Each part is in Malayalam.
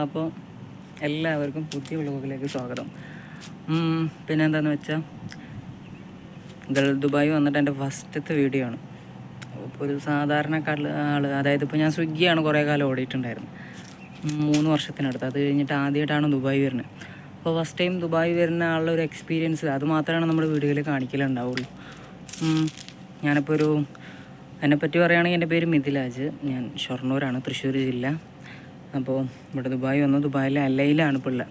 അപ്പോൾ എല്ലാവർക്കും പുതിയ വ്ളോഗിലേക്ക് സ്വാഗതം. പിന്നെ എന്താണെന്ന് വെച്ചാൽ ഗൾ ദുബായ് വന്നിട്ട് എന്റെ ഫസ്റ്റത്തെ വീഡിയോ ആണ്. അപ്പോൾ ഒരു സാധാരണക്കാരിൽ ആൾ അതായത് ഇപ്പോൾ ഞാൻ സ്വിഗ്ഗിയാണ് കുറേ കാലം ഓടിയിട്ടുണ്ടായിരുന്നു. മൂന്ന് വർഷത്തിനടുത്ത്. അത് കഴിഞ്ഞിട്ട് ആദ്യമായിട്ടാണ് ദുബായ് വരുന്നത് അപ്പോൾ ഫസ്റ്റ് ടൈം ദുബായ് വരുന്ന ആളുടെ ഒരു എക്സ്പീരിയൻസ് അത് മാത്രമാണ് നമ്മുടെ വീഡിയോയിൽ കാണിക്കലുണ്ടാവുള്ളൂ. ഞാനിപ്പോൾ ഒരു എന്നെപ്പറ്റി പറയുകയാണെങ്കിൽ എന്റെ പേര് മിഥിലാജ്. ഞാൻ ഷൊർണൂരാണ് തൃശ്ശൂർ ജില്ല. അപ്പോൾ ഇവിടെ ദുബായ് വന്നു. ദുബായിലെ അല്ലയിലാണ് പിള്ള.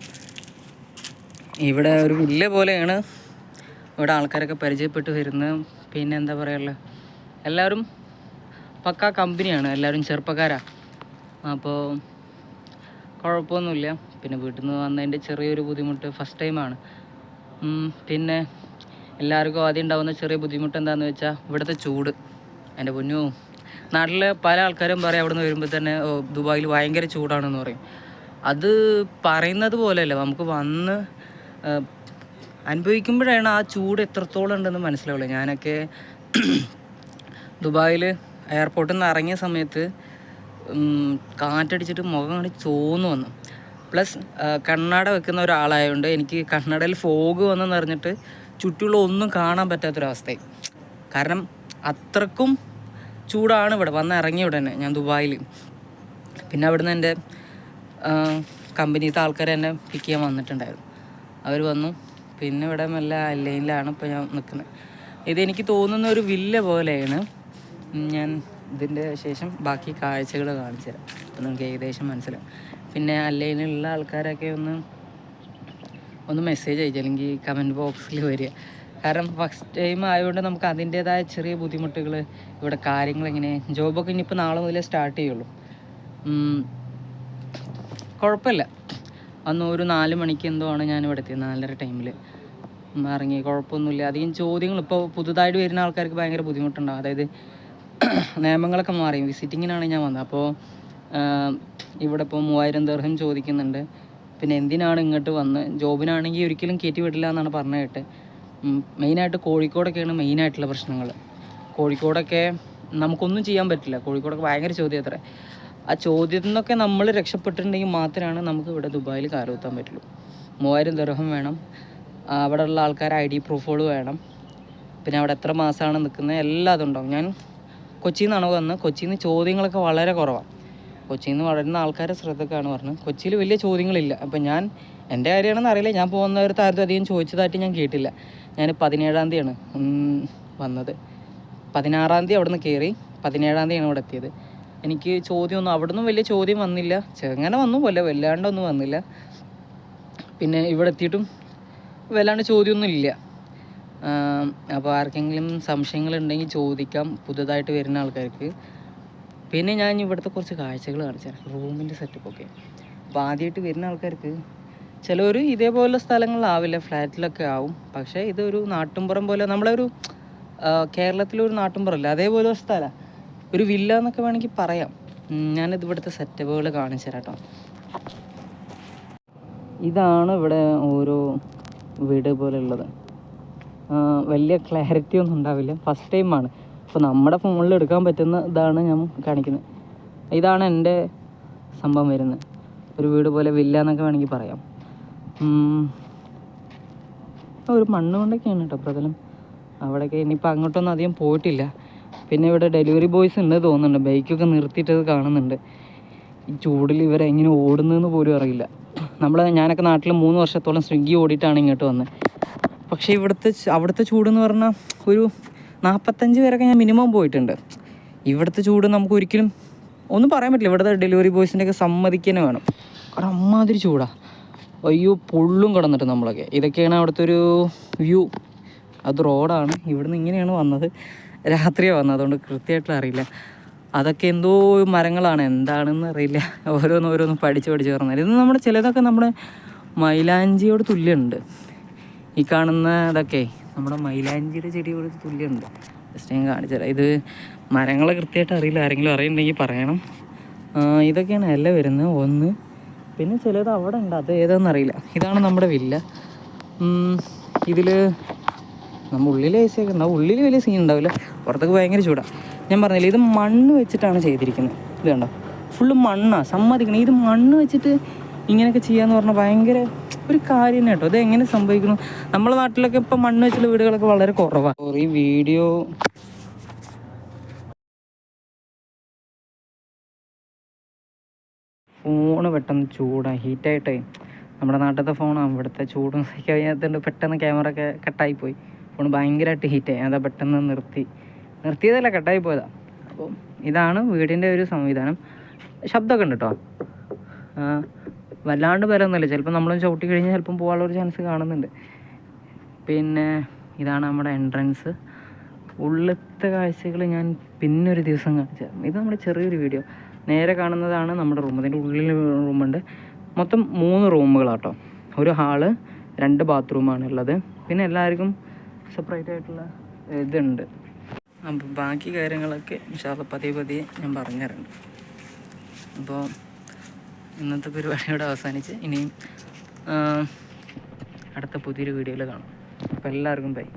ഇവിടെ ഒരു വില്ല പോലെയാണ്. ഇവിടെ ആൾക്കാരൊക്കെ പരിചയപ്പെട്ട് വരുന്നത് പിന്നെ എന്താ പറയുള്ളത് എല്ലാവരും പക്ക കമ്പനിയാണ്. എല്ലാവരും ചെറുപ്പക്കാരാണ് അപ്പോൾ കുഴപ്പമൊന്നുമില്ല. പിന്നെ വീട്ടിൽ നിന്ന് വന്നതിന്റെ ചെറിയൊരു ബുദ്ധിമുട്ട് ഫസ്റ്റ് ടൈമാണ് പിന്നെ എല്ലാവർക്കും ആദ്യം ഉണ്ടാകുന്ന ചെറിയ ബുദ്ധിമുട്ട് എന്താണെന്ന് വെച്ചാൽ ഇവിടുത്തെ ചൂട്. എന്റെ പൊന്നു. നാട്ടിലെ പല ആൾക്കാരും പറയും അവിടെ നിന്ന് വരുമ്പോൾ തന്നെ ദുബായിൽ ഭയങ്കര ചൂടാണെന്ന് പറയും. അത് പറയുന്നത് പോലെയല്ല. നമുക്ക് വന്ന് അനുഭവിക്കുമ്പോഴാണ് ആ ചൂട് എത്രത്തോളം ഉണ്ടെന്ന് മനസ്സിലാവുള്ളൂ. ഞാനൊക്കെ ദുബായിൽ എയർപോർട്ടിൽ നിന്ന് ഇറങ്ങിയ സമയത്ത് കാറ്റടിച്ചിട്ട് മുഖം കണ്ട് ചോന്നു വന്നു. പ്ലസ് കണ്ണട വെക്കുന്ന ഒരാളായതുകൊണ്ട് എനിക്ക് കണ്ണടയിൽ ഫോഗ് വന്നെന്ന് അറിഞ്ഞിട്ട് ചുറ്റുള്ള ഒന്നും കാണാൻ പറ്റാത്തൊരവസ്ഥയായി. കാരണം അത്രക്കും ചൂടാണ് ഇവിടെ. വന്ന് ഇറങ്ങിയ ഉടനെ ഞാൻ ദുബായിൽ പിന്നെ അവിടുന്ന് എന്റെ കമ്പനിയിലത്തെ ആൾക്കാർ എന്നെ പിക്ക് ചെയ്യാൻ വന്നിട്ടുണ്ടായിരുന്നു. അവർ വന്നു. പിന്നെ ഇവിടെ നല്ല ലൈനിലാണ് ഇപ്പോൾ ഞാൻ നിൽക്കുന്നത്. ഇതെനിക്ക് തോന്നുന്ന ഒരു വില്ല പോലെയാണ്. ഞാൻ ഇതിന്റെ ശേഷം ബാക്കി കാഴ്ചകൾ കാണിച്ചു തരാം. അപ്പം നിങ്ങൾക്ക് ഏകദേശം മനസ്സിലാവും. പിന്നെ അല്ലൈനിലുള്ള ആൾക്കാരൊക്കെ ഒന്ന് ഒന്ന് മെസ്സേജ് അയച്ചു അല്ലെങ്കിൽ കമന്റ് ബോക്സിൽ വരിക. കാരണം ഫസ്റ്റ് ടൈം ആയതുകൊണ്ട് നമുക്ക് അതിന്റേതായ ചെറിയ ബുദ്ധിമുട്ടുകൾ ഇവിടെ കാര്യങ്ങൾ എങ്ങനെ ജോബൊക്കെ ഇനിയിപ്പോൾ നാളെ മുതലേ സ്റ്റാർട്ട് ചെയ്യുള്ളൂ. കുഴപ്പമില്ല. അന്ന് ഒരു നാല് മണിക്ക് എന്തോ ആണ് ഞാൻ ഇവിടെ എത്തിയത് നാലര ടൈമിൽ ഇറങ്ങി. കുഴപ്പമൊന്നുമില്ല. അധികം ചോദ്യങ്ങൾ ഇപ്പോൾ പുതുതായിട്ട് വരുന്ന ആൾക്കാർക്ക് ഭയങ്കര ബുദ്ധിമുട്ടുണ്ടാകും അതായത് നിയമങ്ങളൊക്കെ മാറി. വിസിറ്റിങ്ങിനാണ് ഞാൻ വന്നത്. അപ്പോൾ ഇവിടെ ഇപ്പോൾ മൂവായിരം ദർഹം ചോദിക്കുന്നുണ്ട്. പിന്നെ എന്തിനാണ് ഇങ്ങോട്ട് വന്ന്? ജോബിനാണെങ്കിൽ ഒരിക്കലും കയറ്റി വിടില്ല എന്നാണ് പറഞ്ഞു കേട്ട്. മെയിനായിട്ട് കോഴിക്കോടൊക്കെയാണ് മെയിനായിട്ടുള്ള പ്രശ്നങ്ങൾ. കോഴിക്കോടൊക്കെ നമുക്കൊന്നും ചെയ്യാൻ പറ്റില്ല. കോഴിക്കോടൊക്കെ ഭയങ്കര ചോദ്യം അത്ര. ആ ചോദ്യത്തിൽ നിന്നൊക്കെ നമ്മൾ രക്ഷപ്പെട്ടിട്ടുണ്ടെങ്കിൽ മാത്രമാണ് നമുക്ക് ഇവിടെ ദുബായിൽ കാലുകുത്താൻ പറ്റുള്ളൂ. മൂവായിരം ദർഹം വേണം. അവിടെ ഉള്ള ആൾക്കാർ ഐ ഡി പ്രൂഫുകൾ വേണം. പിന്നെ അവിടെ എത്ര മാസമാണ് നിൽക്കുന്നത്? എല്ലാം അതുണ്ടാവും. ഞാൻ കൊച്ചിയിൽ നിന്നാണ് വന്നത്? കൊച്ചിയിൽ നിന്ന് ചോദ്യങ്ങളൊക്കെ വളരെ കുറവാണ് കൊച്ചിയിൽ നിന്ന് വളരുന്ന ആൾക്കാരെ ശ്രദ്ധക്കാണ് പറഞ്ഞത്. കൊച്ചിയിൽ വലിയ ചോദ്യങ്ങളില്ല. അപ്പം ഞാൻ എന്റെ കാര്യമാണെന്ന് അറിയില്ല. ഞാൻ പോകുന്നവരത്ത് ആരും അധികം ചോദിച്ചതായിട്ട് ഞാൻ കേട്ടില്ല. ഞാൻ പതിനേഴാം തീയതിയാണ് വന്നത്. പതിനാറാം തീയതി അവിടെ നിന്ന് കയറി പതിനേഴാം തീയതിയാണ് ഇവിടെ എത്തിയത്. എനിക്ക് ചോദ്യമൊന്നും അവിടെ നിന്നും വലിയ ചോദ്യം വന്നില്ല. ചെങ്ങനെ വന്നു പോലെ വല്ലാണ്ടൊന്നും വന്നില്ല. പിന്നെ ഇവിടെ എത്തിയിട്ടും വല്ലാണ്ട് ചോദ്യമൊന്നും ഇല്ല. അപ്പോൾ ആർക്കെങ്കിലും സംശയങ്ങളുണ്ടെങ്കിൽ ചോദിക്കാം പുതുതായിട്ട് വരുന്ന ആൾക്കാർക്ക്. പിന്നെ ഞാൻ ഇവിടുത്തെ കുറച്ച് കാഴ്ചകൾ കാണിച്ചു തരാം റൂമിന്റെ സെറ്റപ്പൊക്കെ അപ്പോൾ ആദ്യമായിട്ട് വരുന്ന ആൾക്കാർക്ക് ചിലവർ ഇതേപോലെ സ്ഥലങ്ങളിലാവില്ല ഫ്ലാറ്റിലൊക്കെ ആവും. പക്ഷേ ഇതൊരു നാട്ടുംപുറം പോലെ നമ്മളൊരു കേരളത്തിലൊരു നാട്ടുംപുറമല്ല അതേപോലെ ഒരു സ്ഥലമാണ് ഒരു വില്ല എന്നൊക്കെ വേണമെങ്കിൽ പറയാം. ഞാനിത് ഇവിടുത്തെ സെറ്റപ്പുകൾ കാണിച്ചു തരാം ഇതാണ് ഇവിടെ ഓരോ വീട് പോലെ ഉള്ളത് വലിയ ക്ലാരിറ്റി ഒന്നും ഉണ്ടാവില്ല. ഫസ്റ്റ് ടൈമാണ് അപ്പോൾ നമ്മുടെ ഫോണിൽ എടുക്കാൻ പറ്റുന്ന ഇതാണ് ഞാൻ കാണിക്കുന്നത്. ഇതാണ് എന്റെ സംഭവം വരുന്നത്. ഒരു വീട് പോലെ വില്ല എന്നൊക്കെ വേണമെങ്കിൽ പറയാം. ഒരു മണ്ണ് കൊണ്ടൊക്കെയാണ് കേട്ടോ പ്രതലം. അവിടെയൊക്കെ ഇനിയിപ്പോൾ അങ്ങോട്ടൊന്നും അധികം പോയിട്ടില്ല. പിന്നെ ഇവിടെ ഡെലിവറി ബോയ്സ് ഉണ്ട് തോന്നുന്നുണ്ട്. ബൈക്കൊക്കെ നിർത്തിയിട്ടത് കാണുന്നുണ്ട്. ഈ ചൂടിൽ ഇവരെങ്ങനെ ഓടുന്നതെന്ന് പോലും അറിയില്ല. നമ്മൾ ഞാനൊക്കെ നാട്ടിൽ മൂന്ന് വർഷത്തോളം സ്വിഗ്ഗി ഓടിയിട്ടാണ് ഇങ്ങോട്ട് വന്നത് പക്ഷേ ഇവിടുത്തെ അവിടുത്തെ ചൂടെന്ന് പറഞ്ഞാൽ ഒരു നാൽപ്പത്തഞ്ച് പേരൊക്കെ ഞാൻ മിനിമം പോയിട്ടുണ്ട്. ഇവിടുത്തെ ചൂട് നമുക്ക് ഒരിക്കലും ഒന്നും പറയാൻ പറ്റില്ല. ഇവിടുത്തെ ഡെലിവറി ബോയ്സിന്റെയൊക്കെ സമ്മതിക്കന്നെ വേണം. കാരണം അമ്മാതിരി ചൂടാ. അയ്യോ പൊള്ളും കിടന്നിട്ട് നമ്മളൊക്കെ. ഇതൊക്കെയാണ് അവിടുത്തെ ഒരു വ്യൂ. അത് റോഡാണ്. ഇവിടുന്ന് ഇങ്ങനെയാണ് വന്നത്. രാത്രിയാണ് വന്നത്. അതുകൊണ്ട് കൃത്യമായിട്ട് അറിയില്ല. അതൊക്കെ എന്തോ മരങ്ങളാണ്. എന്താണെന്ന് അറിയില്ല. ഓരോന്ന് ഓരോന്ന് പഠിച്ച് പഠിച്ച് പറഞ്ഞത് ഇത് നമ്മുടെ ചിലതൊക്കെ നമ്മുടെ മൈലാഞ്ചിയോട് തുല്യമുണ്ട്. ഈ കാണുന്ന ഇതൊക്കെ നമ്മുടെ മൈലാഞ്ചിയുടെ ചെടിയോട് തുല്യമുണ്ട്. ജസ്റ്റ് ഞാൻ കാണിച്ചു തരാം. ഇത് മരങ്ങളെ കൃത്യമായിട്ട് അറിയില്ല. ആരെങ്കിലും അറിയുന്നുണ്ടെങ്കിൽ പറയണം. ഇതൊക്കെയാണ് എല്ലാം വരുന്നത്. ഒന്ന് പിന്നെ ചിലത് അവിടെ ഉണ്ട് അത് ഏതാണെന്ന് അറിയില്ല ഇതാണ് നമ്മുടെ വില്ല. ഇതിൽ നമ്മൾ ഉള്ളിൽ എ സി ഒക്കെ ഉണ്ടാവും. ഉള്ളിൽ വലിയ സീൻ ഉണ്ടാവില്ല. പുറത്തൊക്കെ ഭയങ്കര ചൂടാണ് ഞാൻ പറഞ്ഞില്ല ഇത് മണ്ണ് വെച്ചിട്ടാണ് ചെയ്തിരിക്കുന്നത്. ഇത് കണ്ടോ? ഫുള്ള് മണ്ണാണ് സമ്മതിക്കണം. ഇത് മണ്ണ് വെച്ചിട്ട് ഇങ്ങനെയൊക്കെ ചെയ്യാന്ന് പറഞ്ഞാൽ ഭയങ്കര ഒരു കാര്യം കേട്ടോ. ഇത് എങ്ങനെ സംഭവിക്കുന്നു? നമ്മളെ നാട്ടിലൊക്കെ ഇപ്പം മണ്ണ് വെച്ചുള്ള വീടുകളൊക്കെ വളരെ കുറവാണ് ഈ വീഡിയോ ഫോണ് പെട്ടെന്ന് ചൂടാ ഹീറ്റായിട്ടേ നമ്മുടെ നാട്ടിലത്തെ ഫോണാണ് ഇവിടുത്തെ ചൂടും സഹിക്കാൻ പെട്ടെന്ന് ക്യാമറ ഒക്കെ കട്ടായി പോയി. ഫോൺ ഭയങ്കരമായിട്ട് ഹീറ്റായി അതാ പെട്ടെന്ന് നിർത്തി. നിർത്തിയതല്ല കട്ടായി പോയതാ. അപ്പോൾ ഇതാണ് വീടിന്റെ ഒരു സംവിധാനം. ശബ്ദമൊക്കെ ഉണ്ട് കേട്ടോ. വല്ലാണ്ട് വരൊന്നുമില്ല ചിലപ്പോൾ നമ്മൾ ചവിട്ടി കഴിഞ്ഞാൽ ചിലപ്പം പോകാനുള്ള ഒരു ചാൻസ് കാണുന്നുണ്ട്. പിന്നെ ഇതാണ് നമ്മുടെ എൻട്രൻസ് ഉള്ളിലത്തെ കാഴ്ചകൾ ഞാൻ പിന്നൊരു ദിവസം കാണിച്ചു. ഇത് നമ്മുടെ ചെറിയൊരു വീഡിയോ നേരെ കാണുന്നതാണ് നമ്മുടെ റൂം അതിന്റെ ഉള്ളിൽ റൂമുണ്ട് മൊത്തം മൂന്ന് റൂമുകളാട്ടോ. ഒരു ഹാൾ രണ്ട് ബാത്റൂമാണ് ഉള്ളത്. പിന്നെ എല്ലാവർക്കും സെപ്പറേറ്റ് ആയിട്ടുള്ള ഇതുണ്ട്. അപ്പം ബാക്കി കാര്യങ്ങളൊക്കെ ഇൻഷാല്ല പതിയെ പതിയെ ഞാൻ പറഞ്ഞുതരാം. അപ്പോൾ ഇന്നത്തെ പരിപാടി ഇവിടെ അവസാനിച്ച് ഇനിയും അടുത്ത പുതിയൊരു വീഡിയോയിൽ കാണാം. അപ്പോൾ എല്ലാവർക്കും ബൈ